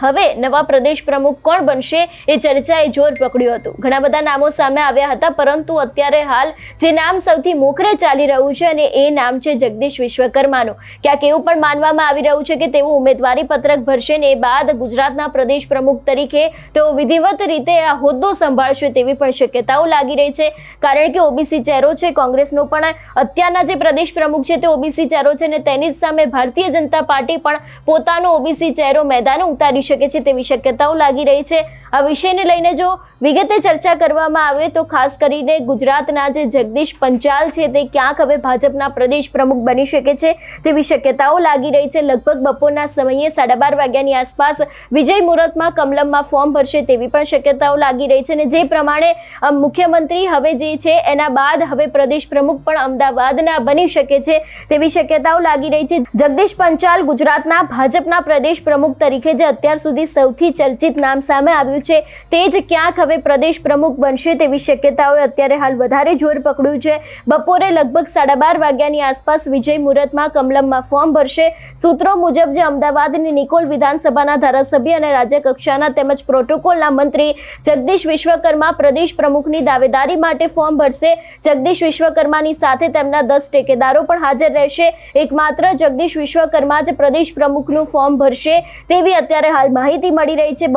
હવે નવા પ્રદેશ પ્રમુખ કોણ બનશે એ ચર્ચાએ જોર પકડ્યું હતું. ઘણા બધા નામો સામે આવ્યા હતા, પરંતુ અત્યારે હાલ જે નામ સૌથી મોખરે ચાલી રહ્યું છે અને એ નામ છે જગદીશ વિશ્વકર્માનું. ક્યાંક એવું પણ માનવામાં આવી રહ્યું છે કે તેઓ ઉમેદવારી પત્રક ભરશે ને એ બાદ ગુજરાતના પ્રદેશ પ્રમુખ તરીકે તેઓ વિધિવત રીતે આ હોદ્દો સંભાળશે તેવી પણ શક્યતાઓ લાગી રહી છે. કારણ કે ઓબીસી ચહેરો છે, કોંગ્રેસનો પણ અત્યારના જે પ્રદેશ પ્રમુખ છે તે ઓબીસી ચહેરો છે ને તેની જ સામે ભારતીય જનતા પાર્ટી પણ પોતાનો ઓબીસી ચહેરો મેદાને ઉતારી શકે છે તેવી શક્યતાઓ લાગી રહી છે. આ વિષયને લઈને જો વિગતે ચર્ચા કરવામાં આવે તો ખાસ કરીને ગુજરાતના જે જગદીશ પંચાલ છે તે ક્યાંક હવે ભાજપના પ્રદેશ પ્રમુખ બની શકે છે તેવી શક્યતાઓ લાગી રહી છે. લગભગ બપોરના સમયે સાડા બાર વાગ્યાની આસપાસ વિજય મુહૂર્તમાં કમલમમાં ફોર્મ ભરશે તેવી પણ શક્યતાઓ લાગી રહી છે અને જે પ્રમાણે મુખ્યમંત્રી હવે જે છે એના બાદ હવે પ્રદેશ પ્રમુખ પણ અમદાવાદના બની શકે છે તેવી શક્યતાઓ લાગી રહી છે. જગદીશ પંચાલ ગુજરાતના ભાજપના પ્રદેશ પ્રમુખ તરીકે જે અત્યાર સુધી સૌથી ચર્ચિત નામ સામે આવ્યું છે. તે જ ક્યાંક હવે પ્રદેશ પ્રમુખ બનશે તેવી શક્યતાઓએ અત્યારે હાલ વધારે જોર પકડ્યું છે. બપોરે લગભગ સાડા બાર વાગ્યાની આસપાસ વિજય મુહૂર્તમાં કમલમમાં ફોર્મ ભરશે. સૂત્રો મુજબ જે અમદાવાદની નિકોલ વિધાનસભાના ધારાસભ્ય અને રાજ્ય કક્ષાના તેમજ પ્રોટોકોલના મંત્રી જગદીશ વિશ્વકર્મા પ્રદેશ પ્રમુખની દાવેદારી માટે ફોર્મ ભરશે. જગદીશ વિશ્વકર્માની સાથે તેમના દસ ટેકેદારો પણ હાજર રહેશે. એકમાત્ર જગદીશ વિશ્વકર્મા જ પ્રદેશ પ્રમુખનું ફોર્મ ભરશે તેવી અત્યારે હાલ માહિતી મળી રહી છે.